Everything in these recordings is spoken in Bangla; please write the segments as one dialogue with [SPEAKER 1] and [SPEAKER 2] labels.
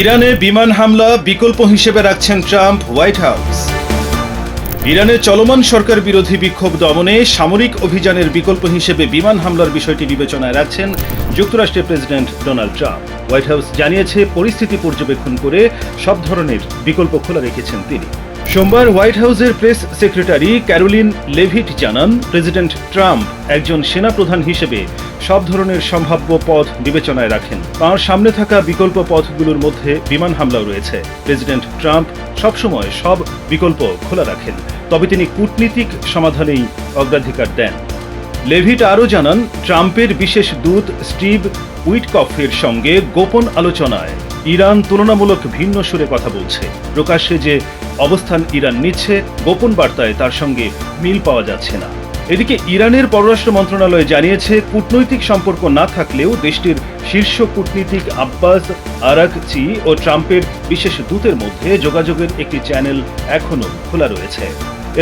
[SPEAKER 1] ইরানে বিমান হামলা বিকল্প হিসেবে রাখছেন ট্রাম্প হোয়াইট হাউস। ইরানে চলমান সরকার বিরোধী বিক্ষোভ দমনে সামরিক অভিযানের বিকল্প হিসেবে বিমান হামলার বিষয়টি বিবেচনায় রাখছেন যুক্তরাষ্ট্রের president Donald Trump. White House জানিয়েছে, পরিস্থিতি পর্যবেক্ষণ করে সব ধরনের বিকল্প খোলা রেখেছেন তিনি। সোমবার হোয়াইট হাউসের প্রেস সেক্রেটারি ক্যারোলিন লেভিট জানান, প্রেসিডেন্ট ট্রাম্প একজন সেনাপ্রধান হিসেবে সব ধরনের সম্ভাব্য পথ বিবেচনায় রাখেন। তাঁর সামনে থাকা বিকল্প পথগুলোর মধ্যে বিমান হামলাও রয়েছে। প্রেসিডেন্ট ট্রাম্প সবসময় সব বিকল্প খোলা রাখেন, তবে তিনি কূটনীতিক সমাধানেই অগ্রাধিকার দেন। লেভিট আরও জানান, ট্রাম্পের বিশেষ দূত স্টিভ উইটকফের সঙ্গে গোপন আলোচনায় ইরান তুলনামূলক ভিন্ন সুরে কথা বলছে। প্রকাশ্যে যে অবস্থান ইরান নিচ্ছে, গোপন বার্তায় তার সঙ্গে মিল পাওয়া যাচ্ছে না। এদিকে ইরানের পররাষ্ট্র মন্ত্রণালয় জানিয়েছে, কূটনৈতিক সম্পর্ক না থাকলেও দেশটির শীর্ষ কূটনীতিক আব্বাস আরাকচি ও ট্রাম্পের বিশেষ দূতের মধ্যে যোগাযোগের একটি চ্যানেল এখনও খোলা রয়েছে।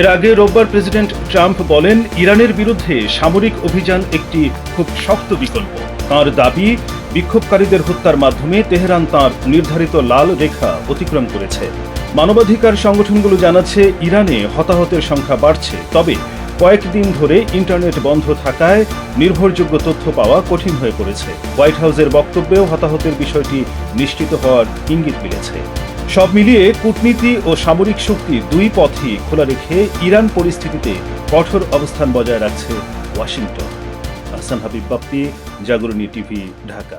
[SPEAKER 1] এর আগে রোববার প্রেসিডেন্ট ট্রাম্প বলেন, ইরানের বিরুদ্ধে সামরিক অভিযান একটি খুব শক্ত বিকল্প। তাঁর দাবি, বিক্ষোভকারীদের হত্যার মাধ্যমে তেহরান তাঁর নির্ধারিত লাল রেখা অতিক্রম করেছে। মানবাধিকার সংগঠনগুলো জানাচ্ছে, ইরানে হতাহতের সংখ্যা বাড়ছে। তবে কয়েকদিন ধরে ইন্টারনেট বন্ধ থাকায় নির্ভরযোগ্য তথ্য পাওয়া কঠিন হয়ে পড়েছে। হোয়াইট হাউসের বক্তব্যেও হতাহতের বিষয়টি নিশ্চিত হওয়ার ইঙ্গিত মিলেছে। সব মিলিয়ে কূটনীতি ও সামরিক শক্তি দুই পথই খোলা রেখে ইরান পরিস্থিতিতে কঠোর অবস্থান বজায় রাখছে ওয়াশিংটন। হাসান হাবিব বাপ্পি জাগরণী টিভি, ঢাকা।